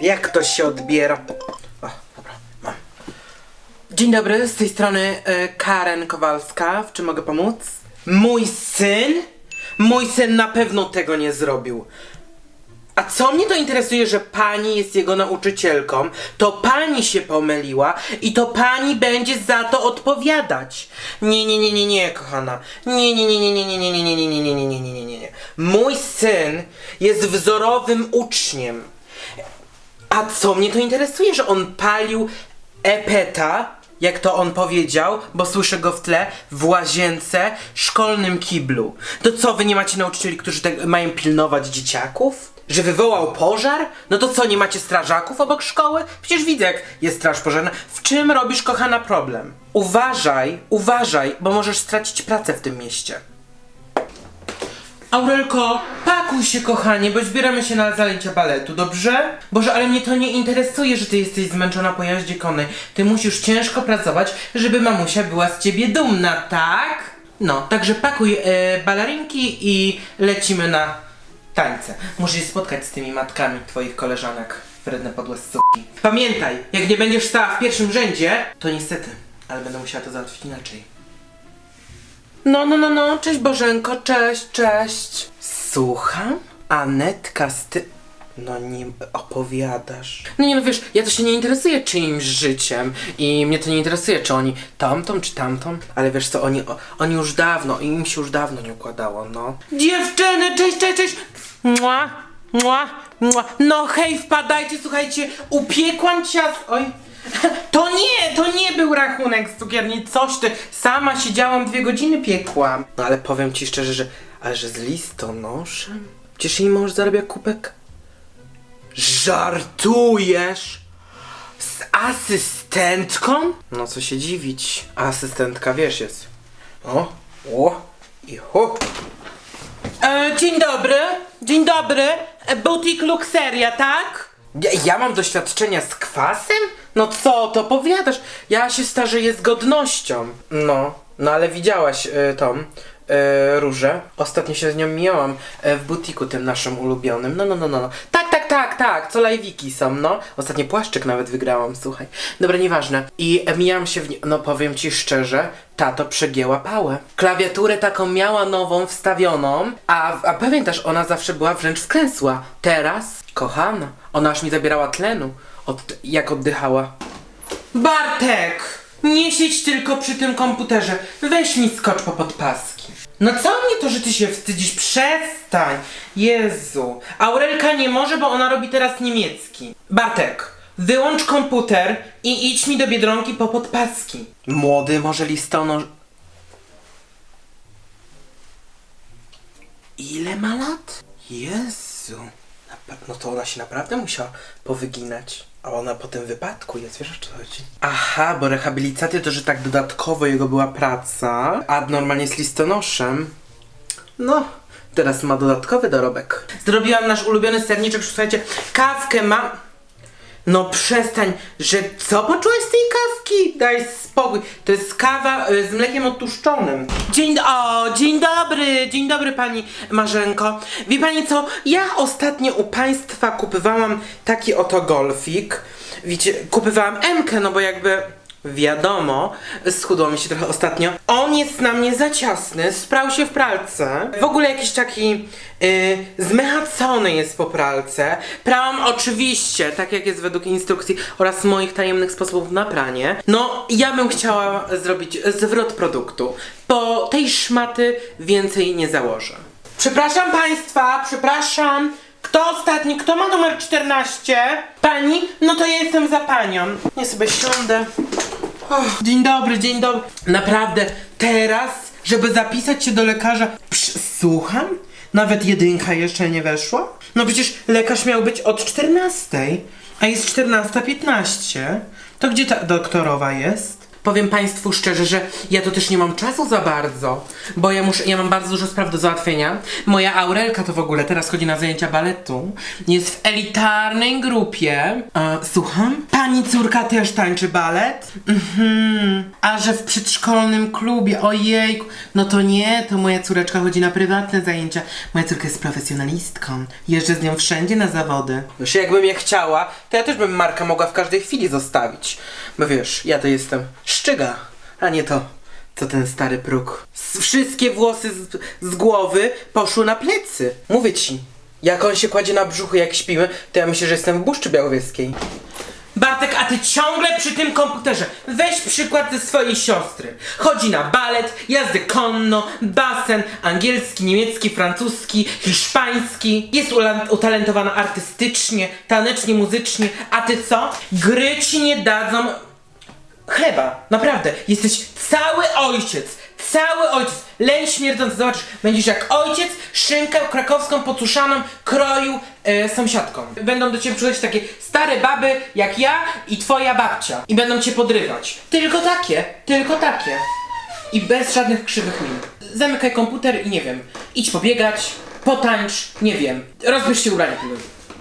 Jak to się odbiera? O, dobra, mam. Dzień dobry, z tej strony e, Karen Kowalska. W czym mogę pomóc? Mój syn? Mój syn na pewno tego nie zrobił. Co mnie to interesuje, że pani jest jego nauczycielką? To pani się pomyliła i to pani będzie za to odpowiadać. Nie, nie, nie, nie, nie, kochana. Nie, nie, nie, nie, nie, nie, nie, nie, nie, nie, nie, nie, nie, nie, nie, nie, nie. Mój syn jest wzorowym uczniem. A co mnie to interesuje, że on palił epeta, jak to on powiedział, bo słyszę go w tle, w łazience, szkolnym kiblu. To co, wy nie macie nauczycieli, którzy tak mają pilnować dzieciaków? Że wywołał pożar? No to co, nie macie strażaków obok szkoły? Przecież widzę, jak jest straż pożarna. W czym robisz, kochana, problem? Uważaj, uważaj, bo możesz stracić pracę w tym mieście. Aurelko, pakuj się kochanie, bo zbieramy się na zajęcia baletu, dobrze? Boże, ale mnie to nie interesuje, że ty jesteś zmęczona po jeździe konnej. Ty musisz ciężko pracować, żeby mamusia była z ciebie dumna, tak? No, także pakuj e, balerinki i lecimy na tańce. Muszę się spotkać z tymi matkami twoich koleżanek. Wredne podłe suki. Pamiętaj, jak nie będziesz stała w pierwszym rzędzie, to niestety, ale będę musiała to załatwić inaczej. No, no, no, no, cześć Bożenko, cześć, cześć. Słucham? Anetka z ty... No nie opowiadasz. No nie no wiesz, ja to się nie interesuję czyimś życiem i mnie to nie interesuje, czy oni tamtą, czy tamtą, ale wiesz co, oni, oni już dawno, im się już dawno nie układało, no. Dziewczyny, cześć, cześć, cześć! Mua, mua, mua. No hej, wpadajcie, słuchajcie, upiekłam ciast... Oj, to nie, to nie był rachunek z cukierni, coś ty. Sama siedziałam dwie godziny, piekłam. No ale powiem ci szczerze, że, ale że z listonoszem? Przecież jej mąż zarabia kupek. Żartujesz? Z asystentką? No co się dziwić, asystentka wiesz jest. O, o i ho. E, dzień dobry, dzień dobry, e, Boutique Luxeria, tak? Ja, ja mam doświadczenia z kwasem? No co to powiadasz? Ja się starzeję z godnością. No, no ale widziałaś y, tą y, różę. Ostatnio się z nią mijałam y, w butiku tym naszym ulubionym. No, no, no, no. no. Tak, tak, co lajwiki są, no. Ostatnio płaszczyk nawet wygrałam, słuchaj. Dobra, nieważne. I mijałam się w nie... No powiem ci szczerze, tato przegięła pałę. Klawiaturę taką miała nową, wstawioną, a, a pamiętasz, ona zawsze była wręcz wklęsła. Teraz, kochana, ona aż mi zabierała tlenu, od, jak oddychała. Bartek! Nie siedź tylko przy tym komputerze. Weź mi skocz po podpaski. No co mnie to, że ty się wstydzisz? Przestań! Jezu. Aurelka nie może, bo ona robi teraz niemiecki. Bartek, wyłącz komputer i idź mi do Biedronki po podpaski. Młody może listonosz... Ile ma lat? Jezu. No to ona się naprawdę musiała powyginać. A ona po tym wypadku jest, wiesz o co chodzi? Aha, bo rehabilitacja to, że tak dodatkowo jego była praca, a normalnie z listonoszem. No, teraz ma dodatkowy dorobek. Zrobiłam nasz ulubiony serniczek, słuchajcie, kawkę ma... No przestań, że co poczułeś z tej kawki? Daj spokój. To jest kawa y, z mlekiem odtłuszczonym. Dzień, o, dzień dobry, dzień dobry pani Marzenko. Wie pani co, ja ostatnio u państwa kupywałam taki oto golfik. Wiecie, kupywałam M-kę, no bo jakby wiadomo, schudło mi się trochę ostatnio. On jest na mnie za ciasny, sprał się w pralce. W ogóle jakiś taki yy, zmechacony jest po pralce. Prałam oczywiście, tak jak jest według instrukcji oraz moich tajemnych sposobów na pranie. No, ja bym chciała zrobić zwrot produktu, bo tej szmaty więcej nie założę. Przepraszam państwa, przepraszam. Kto ostatni? Kto ma numer 14? Pani? No to ja jestem za panią. Nie sobie siądę. Och, dzień dobry, dzień dobry. Naprawdę, teraz, żeby zapisać się do lekarza, psz, słucham? Nawet jedynka jeszcze nie weszła? No przecież lekarz miał być od 14, a jest 14.15. To gdzie ta doktorowa jest? Powiem Państwu szczerze, że ja to też nie mam czasu za bardzo, bo ja muszę, ja mam bardzo dużo spraw do załatwienia. Moja Aurelka to w ogóle teraz chodzi na zajęcia baletu. Jest w elitarnej grupie. E, słucham? Pani córka też tańczy balet? Mhm. A że w przedszkolnym klubie, ojejku. No to nie, to moja córeczka chodzi na prywatne zajęcia. Moja córka jest profesjonalistką. Jeżdżę z nią wszędzie na zawody. Wiesz, jakbym je chciała, to ja też bym Marka mogła w każdej chwili zostawić. Bo wiesz, ja to jestem szczyga, a nie to, co ten stary próg. Wszystkie włosy z, z głowy poszły na plecy. Mówię ci, jak on się kładzie na brzuchu, jak śpimy, to ja myślę, że jestem w Buszczy Białowieskiej. Bartek, a ty ciągle przy tym komputerze. Weź przykład ze swojej siostry. Chodzi na balet, jazdy konno, basen, angielski, niemiecki, francuski, hiszpański. Jest utalentowana artystycznie, tanecznie, muzycznie. A ty co? Gry ci nie dadzą chleba. Naprawdę. Jesteś cały ojciec. Cały ojciec. Leń śmierdzący. Zobaczysz, będziesz jak ojciec szynkę krakowską potuszaną kroił e, sąsiadką. Będą do ciebie przychodzić takie stare baby jak ja i twoja babcia. I będą cię podrywać. Tylko takie. Tylko takie. I bez żadnych krzywych min. Zamykaj komputer i nie wiem. Idź pobiegać, potańcz, nie wiem. Rozbierz się ubranie.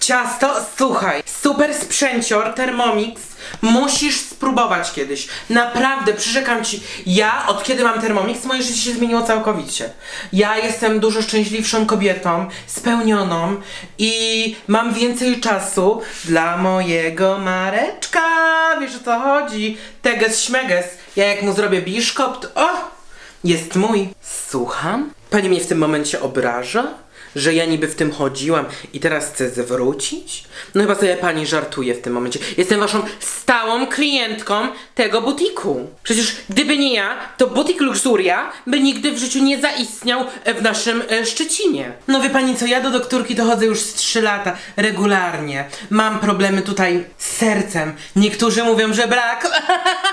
Ciasto, słuchaj, super sprzęcior, Thermomix, musisz spróbować kiedyś. Naprawdę, przyrzekam ci, ja od kiedy mam Thermomix, moje życie się zmieniło całkowicie. Ja jestem dużo szczęśliwszą kobietą, spełnioną i mam więcej czasu dla mojego Mareczka. Wiesz o co chodzi? Teges śmeges. Ja jak mu zrobię biszkopt, o, jest mój. Słucham? Pani mnie w tym momencie obraża? Że ja niby w tym chodziłam i teraz chcę zwrócić? No chyba sobie pani żartuje w tym momencie. Jestem waszą stałą klientką tego butiku. Przecież gdyby nie ja, to butik Luxuria by nigdy w życiu nie zaistniał w naszym e, Szczecinie. No wie pani co, ja do doktorki to chodzę już z 3 lata, regularnie. Mam problemy tutaj z sercem. Niektórzy mówią, że brak.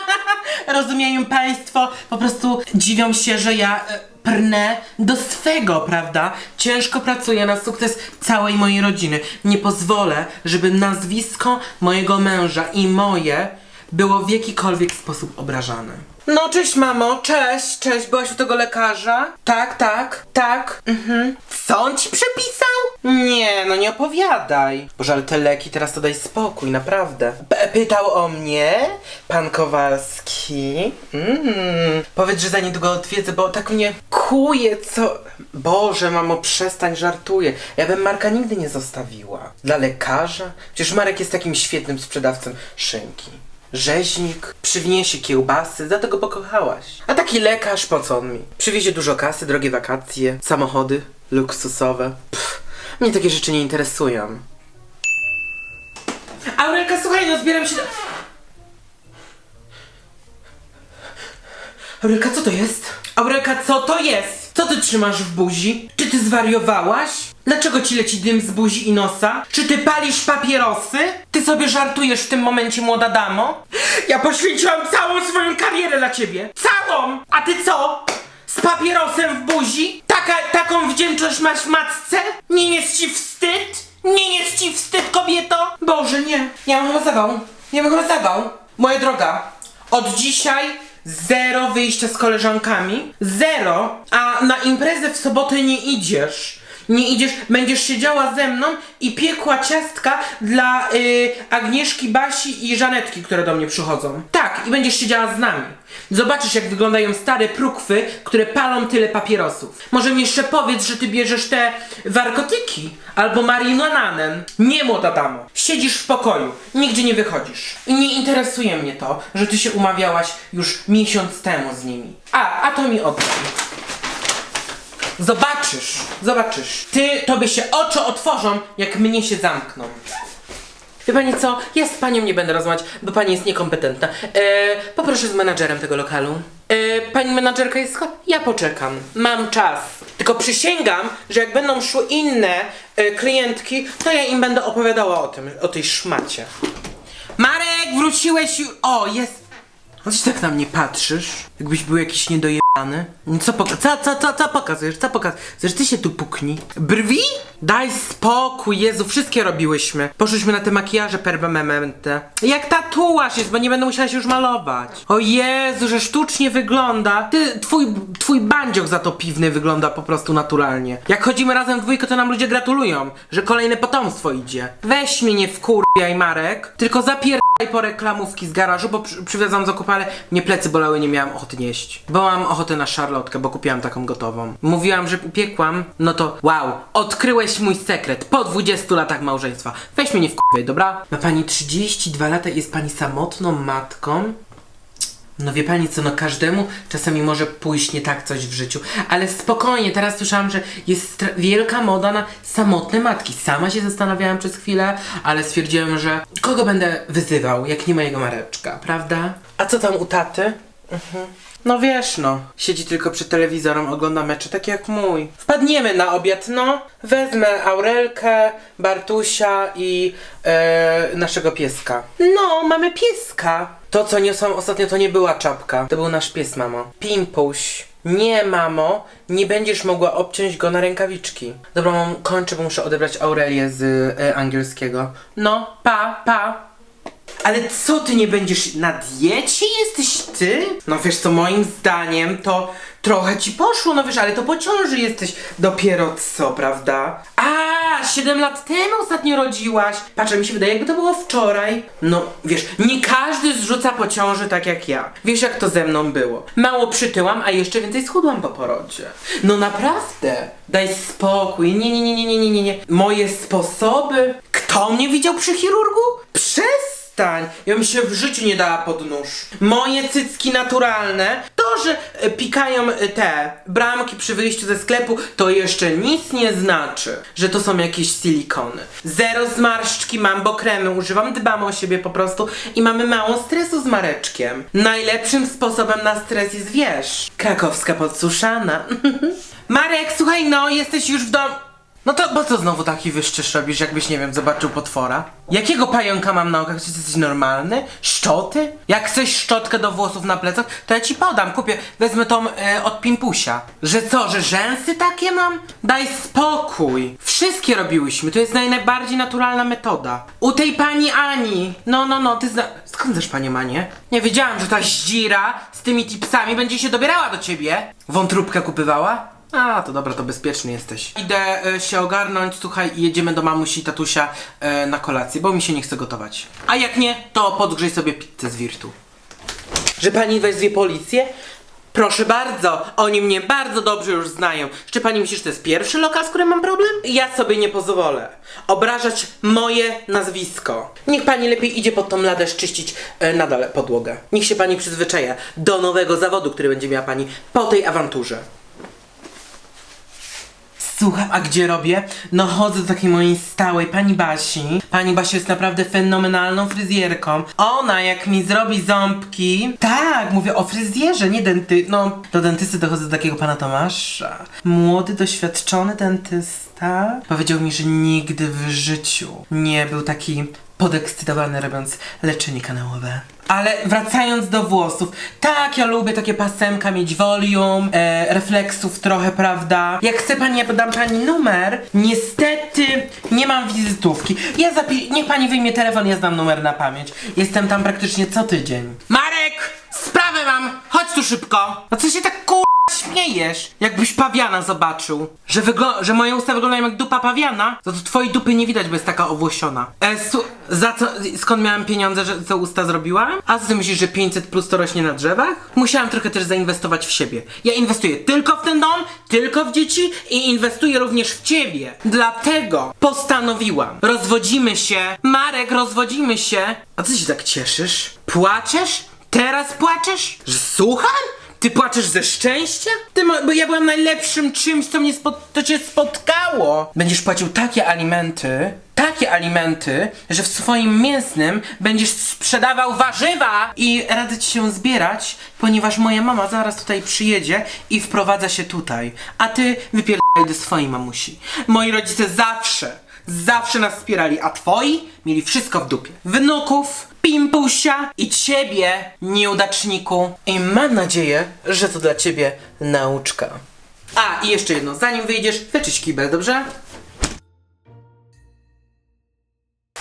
Rozumieją państwo, po prostu dziwią się, że ja e, prnę do swego, prawda? Ciężko pracuję na sukces całej mojej rodziny. Nie pozwolę, żeby nazwisko mojego męża i moje było w jakikolwiek sposób obrażane. No, cześć mamo, cześć, cześć, byłaś u tego lekarza? Tak, tak, tak, mhm. Co on ci przepisał? Nie, no nie opowiadaj. Boże, ale te leki teraz to daj spokój, naprawdę. P- pytał o mnie? Pan Kowalski? Mm. Powiedz, że za niedługo odwiedzę, bo tak mnie kuje, co... Boże, mamo, przestań, żartuję. Ja bym Marka nigdy nie zostawiła. Dla lekarza? Przecież Marek jest takim świetnym sprzedawcą szynki. Rzeźnik, przywniesie kiełbasy, dlatego pokochałaś. A taki lekarz, po co on mi? Przywiezie dużo kasy, drogie wakacje, samochody luksusowe. Pff, mnie takie rzeczy nie interesują. Aurelka, słuchaj, no zbieram się do... Aurelka, co to jest? Aurelka, co to jest? Co ty trzymasz w buzi? Czy ty zwariowałaś? Dlaczego ci leci dym z buzi i nosa? Czy ty palisz papierosy? Ty sobie żartujesz w tym momencie, młoda damo? Ja poświęciłam całą swoją karierę dla ciebie. Całą! A ty co? Z papierosem w buzi? Taka, taką wdzięczność masz matce? Nie jest ci wstyd? Nie jest ci wstyd, kobieto? Boże, nie. Ja bym chyba zawał. Ja bym chyba zawał. Moja droga, od dzisiaj zero wyjścia z koleżankami. Zero. A na imprezę w sobotę nie idziesz. Nie idziesz, będziesz siedziała ze mną i piekła ciastka dla y, Agnieszki, Basi i Żanetki, które do mnie przychodzą. Tak, i będziesz siedziała z nami. Zobaczysz, jak wyglądają stare prukwy, które palą tyle papierosów. Może mi jeszcze powiedz, że ty bierzesz te warkotyki albo marihuananen. Nie, młoda damo. Siedzisz w pokoju, nigdzie nie wychodzisz. I nie interesuje mnie to, że ty się umawiałaś już miesiąc temu z nimi. A, a to mi oddaj. Zobaczysz, zobaczysz. Ty, tobie się oczy otworzą, jak mnie się zamkną. Wie pani co? Ja z panią nie będę rozmawiać, bo pani jest niekompetentna. E, poproszę z menadżerem tego lokalu. E, pani menadżerka jest Ja poczekam. Mam czas. Tylko przysięgam, że jak będą szły inne e, klientki, to ja im będę opowiadała o tym, o tej szmacie. Marek, wróciłeś już. O, jest. No ty tak na mnie patrzysz, jakbyś był jakiś niedojebany. P***ny. Co, poka- co, co, co, co pokazujesz? Co pokazujesz? Ty się tu puknij. Brwi? Daj spokój, Jezu, wszystkie robiłyśmy. Poszłyśmy na te makijaże permanente. Jak tatuaż jest, bo nie będę musiała się już malować. O Jezu, że sztucznie wygląda. Ty, twój, twój bandziok za to piwny wygląda po prostu naturalnie. Jak chodzimy razem w dwójkę, to nam ludzie gratulują, że kolejne potomstwo idzie. Weź mnie nie wkurwiaj, Marek, tylko zapierdaj po reklamówki z garażu, bo przy, przywiozłam z okupale, mnie plecy bolały, nie miałam ochoty nieść. Bo mam ochotę na szarlotkę, bo kupiłam taką gotową. Mówiłam, że piekłam, no to wow, odkryłeś mój sekret po 20 latach małżeństwa. Weź mnie nie wkurwiaj, dobra? Ma pani 32 lata i jest pani samotną matką? No wie pani co, no każdemu czasami może pójść nie tak coś w życiu, ale spokojnie, teraz słyszałam, że jest wielka moda na samotne matki. Sama się zastanawiałam przez chwilę, ale stwierdziłem, że kogo będę wyzywał, jak nie mojego Mareczka, prawda? A co tam u taty? Mhm. No wiesz no, siedzi tylko przed telewizorem, ogląda mecze, tak jak mój. Wpadniemy na obiad, no. Wezmę Aurelkę, Bartusia i e, naszego pieska. No, mamy pieska. To, co niosłam ostatnio, to nie była czapka. To był nasz pies, mamo. Pimpuś. Nie, mamo, nie będziesz mogła obciąć go na rękawiczki. Dobra, mam, kończę, bo muszę odebrać Aurelię z e, angielskiego. No, pa, pa. Ale co ty nie będziesz na diecie jesteś ty? No wiesz co, moim zdaniem to trochę ci poszło, no wiesz, ale to po ciąży jesteś dopiero co, prawda? A, 7 lat temu ostatnio rodziłaś. Patrz, mi się wydaje, jakby to było wczoraj. No, wiesz, nie każdy zrzuca po ciąży tak jak ja. Wiesz, jak to ze mną było. Mało przytyłam, a jeszcze więcej schudłam po porodzie. No naprawdę. Daj spokój. Nie, nie, nie, nie, nie, nie, nie. Moje sposoby. Kto mnie widział przy chirurgu? Ja bym się w życiu nie dała pod nóż. Moje cycki naturalne, to, że e, pikają e, te bramki przy wyjściu ze sklepu, to jeszcze nic nie znaczy, że to są jakieś silikony. Zero zmarszczki mam, bo kremy używam, dbam o siebie po prostu i mamy mało stresu z Mareczkiem. Najlepszym sposobem na stres jest, wiesz, krakowska podsuszana. Marek, słuchaj, no, jesteś już w domu. No to po co znowu taki wyszczysz robisz, jakbyś, nie wiem, zobaczył potwora? Jakiego pająka mam na okach? Czy jesteś normalny? Szczoty? Jak chcesz szczotkę do włosów na plecach, to ja ci podam, kupię, wezmę tą e, od Pimpusia. Że co, że rzęsy takie mam? Daj spokój. Wszystkie robiłyśmy, to jest naj, najbardziej naturalna metoda. U tej pani Ani, no, no, no, ty zna... Skąd znasz panią Anię? Nie wiedziałam, że ta zdzira z tymi tipsami będzie się dobierała do ciebie. Wątróbkę kupywała? A, to dobra, to bezpieczny jesteś. Idę e, się ogarnąć, słuchaj, i jedziemy do mamusi i tatusia e, na kolację, bo mi się nie chce gotować. A jak nie, to podgrzej sobie pizzę z Wirtu. Że pani wezwie policję? Proszę bardzo, oni mnie bardzo dobrze już znają. Czy pani myśli, że to jest pierwszy lokal, z którym mam problem? Ja sobie nie pozwolę obrażać moje nazwisko. Niech pani lepiej idzie pod tą ladę szczyścić e, nadal podłogę. Niech się pani przyzwyczaja do nowego zawodu, który będzie miała pani po tej awanturze. Słucham, a gdzie robię? No chodzę do takiej mojej stałej, pani Basi. Pani Basia jest naprawdę fenomenalną fryzjerką. Ona jak mi zrobi ząbki... Tak, mówię o fryzjerze, nie denty... No, do dentysty dochodzę do takiego pana Tomasza. Młody, doświadczony dentysta. Powiedział mi, że nigdy w życiu nie był taki podekscytowany robiąc leczenie kanałowe. Ale wracając do włosów, tak, ja lubię takie pasemka mieć volume, e, refleksów trochę, prawda? Jak chce pani, ja podam pani numer. Niestety nie mam wizytówki. Ja zapi- niech pani wyjmie telefon, ja znam numer na pamięć. Jestem tam praktycznie co tydzień. Marek! Sprawę mam! Chodź tu szybko! No co się tak kur... śmiejesz? Jakbyś pawiana zobaczył. Że, wyglo- że moje usta wyglądają jak dupa pawiana? To, to twojej dupy nie widać, bo jest taka owłosiona. E, su- za co, skąd miałem pieniądze, że co usta zrobiłam? A co ty myślisz, że 500 plus to rośnie na drzewach? Musiałam trochę też zainwestować w siebie. Ja inwestuję tylko w ten dom, tylko w dzieci i inwestuję również w ciebie. Dlatego postanowiłam. Rozwodzimy się. Marek, rozwodzimy się. A co się tak cieszysz? Płaczesz? Teraz płaczesz? Że słucham? Ty płaczesz ze szczęścia? Ty, bo ja byłem najlepszym czymś, co mnie to cię spotkało. Będziesz płacił takie alimenty, takie alimenty, że w swoim mięsnym będziesz sprzedawał warzywa i radzę ci się zbierać, ponieważ moja mama zaraz tutaj przyjedzie i wprowadza się tutaj. A ty wypierdaj do swojej mamusi. Moi rodzice zawsze Zawsze nas wspierali, a twoi mieli wszystko w dupie. Wnuków Pimpusia i ciebie, nieudaczniku. I mam nadzieję, że to dla ciebie nauczka. A, i jeszcze jedno, zanim wyjdziesz, wyczyść kibel, dobrze?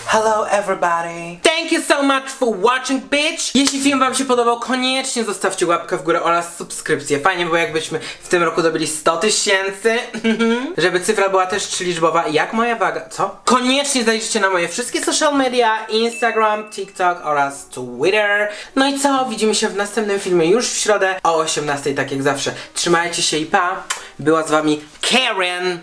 Hello everybody! Thank you so much for watching, bitch! Jeśli film wam się podobał, koniecznie zostawcie łapkę w górę oraz subskrypcję. Fajnie było jakbyśmy w tym roku dobili 100 tysięcy. Żeby cyfra była też trzyliczbowa, jak moja waga. Co? Koniecznie zajrzyjcie na moje wszystkie social media, Instagram, TikTok oraz Twitter. No i co? Widzimy się w następnym filmie już w środę o 18, tak jak zawsze. Trzymajcie się i pa! Była z wami Karen!